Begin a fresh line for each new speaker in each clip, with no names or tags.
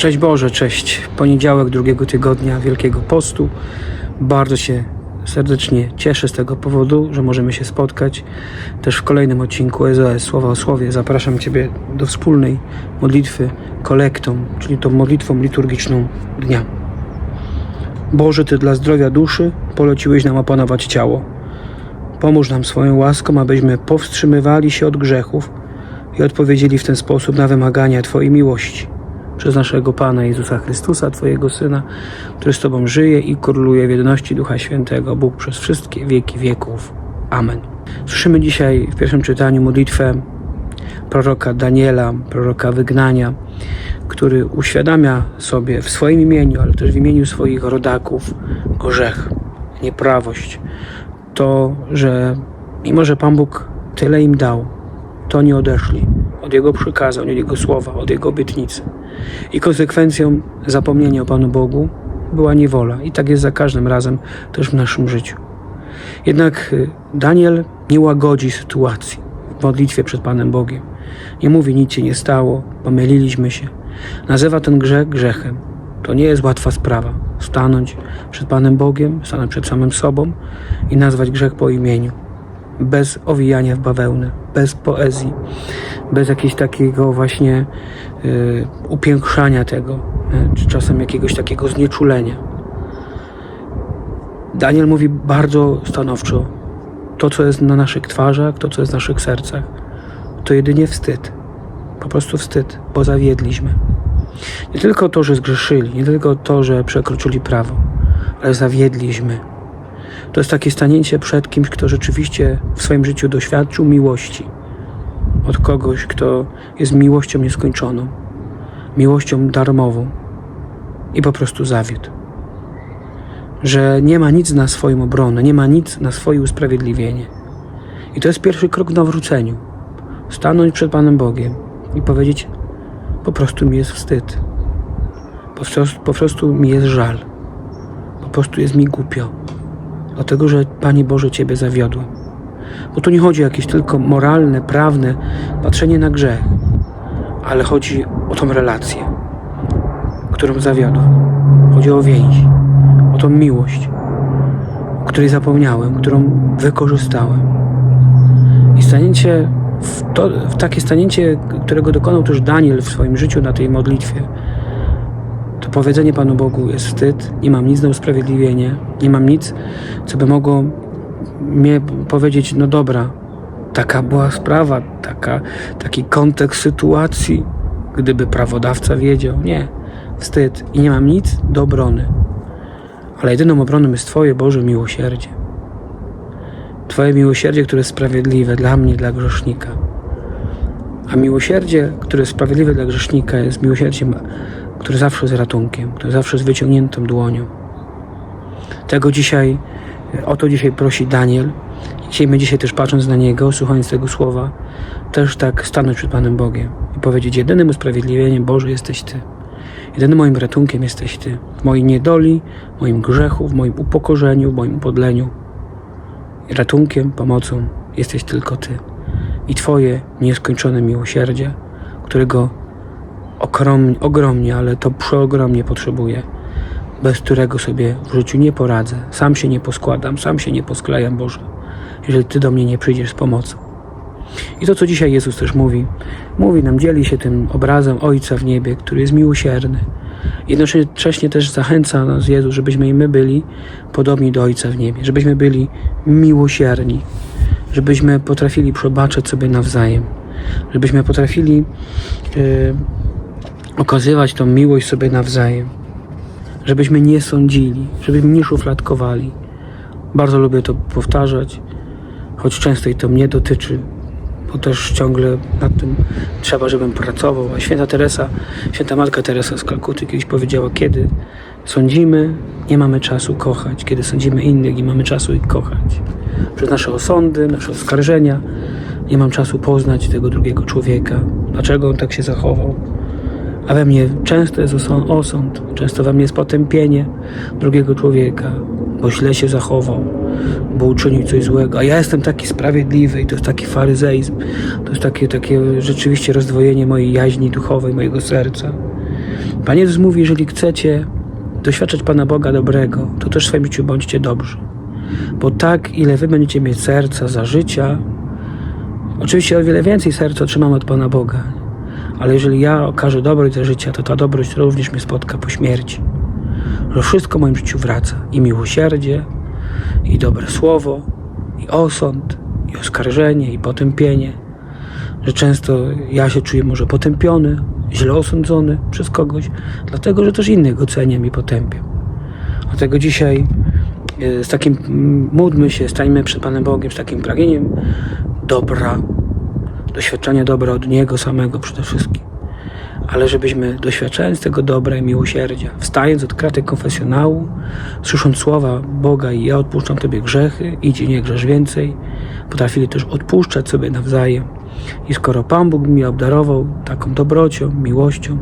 Szczęść Boże, cześć. Poniedziałek drugiego tygodnia Wielkiego Postu. Bardzo się serdecznie cieszę z tego powodu, że możemy się spotkać też w kolejnym odcinku SOS Słowa o Słowie. Zapraszam Ciebie do wspólnej modlitwy kolektą, czyli tą modlitwą liturgiczną dnia. Boże, Ty dla zdrowia duszy poleciłeś nam opanować ciało. Pomóż nam swoją łaską, abyśmy powstrzymywali się od grzechów i odpowiedzieli w ten sposób na wymagania Twojej miłości. Przez naszego Pana Jezusa Chrystusa, Twojego Syna, który z Tobą żyje i króluje w jedności Ducha Świętego, Bóg przez wszystkie wieki wieków. Amen. Słyszymy dzisiaj w pierwszym czytaniu modlitwę proroka Daniela, proroka wygnania, który uświadamia sobie w swoim imieniu, ale też w imieniu swoich rodaków grzech, nieprawość. To, że mimo, że Pan Bóg tyle im dał, to nie odeszli od Jego przykazań, od Jego słowa, od Jego obietnicy. I konsekwencją zapomnienia o Panu Bogu była niewola. I tak jest za każdym razem też w naszym życiu. Jednak y, Daniel nie łagodzi sytuacji w modlitwie przed Panem Bogiem. Nie mówi, nic się nie stało, pomyliliśmy się. Nazywa ten grzech grzechem. To nie jest łatwa sprawa. Stanąć przed Panem Bogiem, stanąć przed samym sobą i nazwać grzech po imieniu. Bez owijania w bawełnę, bez poezji, bez jakiegoś takiego właśnie y, upiększania tego, y, czy czasem jakiegoś takiego znieczulenia. Daniel mówi bardzo stanowczo: To, co jest na naszych twarzach, to, co jest w naszych sercach, to jedynie wstyd. Po prostu wstyd, bo zawiedliśmy. Nie tylko to, że zgrzeszyli, nie tylko to, że przekroczyli prawo, ale zawiedliśmy. To jest takie stanięcie przed kimś, kto rzeczywiście w swoim życiu doświadczył miłości od kogoś, kto jest miłością nieskończoną, miłością darmową i po prostu zawiódł. Że nie ma nic na swoją obronę, nie ma nic na swoje usprawiedliwienie. I to jest pierwszy krok w nawróceniu. Stanąć przed Panem Bogiem i powiedzieć: Po prostu mi jest wstyd. Po prostu, po prostu mi jest żal. Po prostu jest mi głupio. Dlatego, że Panie Boże Ciebie zawiodłem. Bo tu nie chodzi o jakieś tylko moralne, prawne patrzenie na grzech, ale chodzi o tą relację, którą zawiodłem. Chodzi o więź, o tą miłość, o której zapomniałem, którą wykorzystałem. I stanięcie w, to, w takie stanięcie, którego dokonał też Daniel w swoim życiu na tej modlitwie, to powiedzenie Panu Bogu jest wstyd, nie mam nic na usprawiedliwienie, nie mam nic, co by mogło mnie powiedzieć, no dobra, taka była sprawa, taka, taki kontekst sytuacji, gdyby prawodawca wiedział. Nie, wstyd i nie mam nic do obrony. Ale jedyną obroną jest Twoje Boże miłosierdzie. Twoje miłosierdzie, które jest sprawiedliwe dla mnie, dla grzesznika. A miłosierdzie, które jest sprawiedliwe dla grzesznika, jest miłosierdziem, które zawsze jest ratunkiem, które zawsze jest wyciągniętą dłonią. Tego dzisiaj o to dzisiaj prosi Daniel. I chcielibyśmy dzisiaj też patrząc na niego, słuchając tego słowa, też tak stanąć przed Panem Bogiem i powiedzieć: Jedynym usprawiedliwieniem Boże jesteś Ty. Jedynym moim ratunkiem jesteś Ty. W mojej niedoli, w moim grzechu, w moim upokorzeniu, w moim upodleniu. I ratunkiem, pomocą jesteś tylko Ty. I Twoje nieskończone miłosierdzie, którego ogromnie, ale to przeogromnie potrzebuję bez którego sobie w życiu nie poradzę. Sam się nie poskładam, sam się nie posklejam, Boże, jeżeli Ty do mnie nie przyjdziesz z pomocą. I to, co dzisiaj Jezus też mówi, mówi nam, dzieli się tym obrazem Ojca w niebie, który jest miłosierny. Jednocześnie też zachęca nas Jezus, żebyśmy i my byli podobni do Ojca w niebie, żebyśmy byli miłosierni, żebyśmy potrafili przebaczać sobie nawzajem, żebyśmy potrafili yy, okazywać tą miłość sobie nawzajem żebyśmy nie sądzili, żebyśmy nie szufladkowali. Bardzo lubię to powtarzać, choć często i to mnie dotyczy, bo też ciągle nad tym trzeba, żebym pracował. A święta Teresa, święta Matka Teresa z Kalkuty kiedyś powiedziała, kiedy sądzimy, nie mamy czasu kochać, kiedy sądzimy innych, nie mamy czasu ich kochać. Przez nasze osądy, nasze oskarżenia, nie mam czasu poznać tego drugiego człowieka, dlaczego on tak się zachował a we mnie często jest osąd, często we mnie jest potępienie drugiego człowieka, bo źle się zachował, bo uczynił coś złego. A ja jestem taki sprawiedliwy i to jest taki faryzeizm, to jest takie, takie rzeczywiście rozdwojenie mojej jaźni duchowej, mojego serca. Pan Jezus mówi, jeżeli chcecie doświadczać Pana Boga dobrego, to też w swoim życiu bądźcie dobrzy. Bo tak, ile wy będziecie mieć serca za życia, oczywiście o wiele więcej serca otrzymam od Pana Boga, ale jeżeli ja okażę dobrość za życia, to ta dobrość również mnie spotka po śmierci. Że wszystko w moim życiu wraca. I miłosierdzie, i dobre słowo, i osąd, i oskarżenie, i potępienie. Że często ja się czuję może potępiony, źle osądzony przez kogoś, dlatego że też innych go cenię i potępiam. Dlatego dzisiaj e, z takim, módlmy się, stańmy przed Panem Bogiem z takim pragnieniem dobra, doświadczenia dobra od Niego samego przede wszystkim. Ale żebyśmy doświadczając tego dobra i miłosierdzia, wstając od kraty konfesjonału, słysząc słowa Boga i ja odpuszczam Tobie grzechy, idź i nie grzesz więcej, potrafili też odpuszczać sobie nawzajem. I skoro Pan Bóg mnie obdarował taką dobrocią, miłością,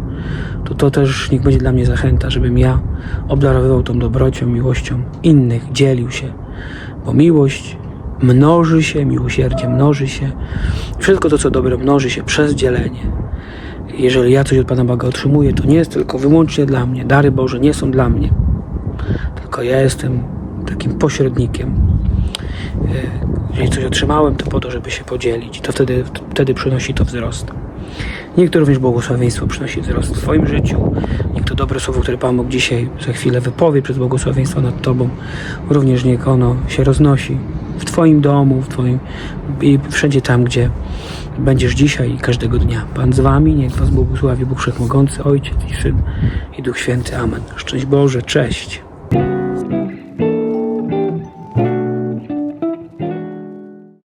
to to też niech będzie dla mnie zachęta, żebym ja obdarowywał tą dobrocią, miłością innych, dzielił się. Bo miłość mnoży się, miłosierdzie mnoży się. Wszystko to, co dobre, mnoży się przez dzielenie. Jeżeli ja coś od Pana Boga otrzymuję, to nie jest tylko wyłącznie dla mnie. Dary Boże nie są dla mnie. Tylko ja jestem takim pośrednikiem. E, Jeżeli coś otrzymałem, to po to, żeby się podzielić. To wtedy, wtedy przynosi to wzrost. Niech to również błogosławieństwo przynosi wzrost w Twoim życiu. Niech to dobre słowo, które Pan Bóg dzisiaj za chwilę wypowie przez błogosławieństwo nad Tobą, również niech ono się roznosi w Twoim domu, w Twoim i wszędzie tam, gdzie będziesz dzisiaj i każdego dnia. Pan z Wami, niech Was błogosławi Bóg Wszechmogący, Ojciec i Syn i Duch Święty. Amen. Szczęść Boże, cześć.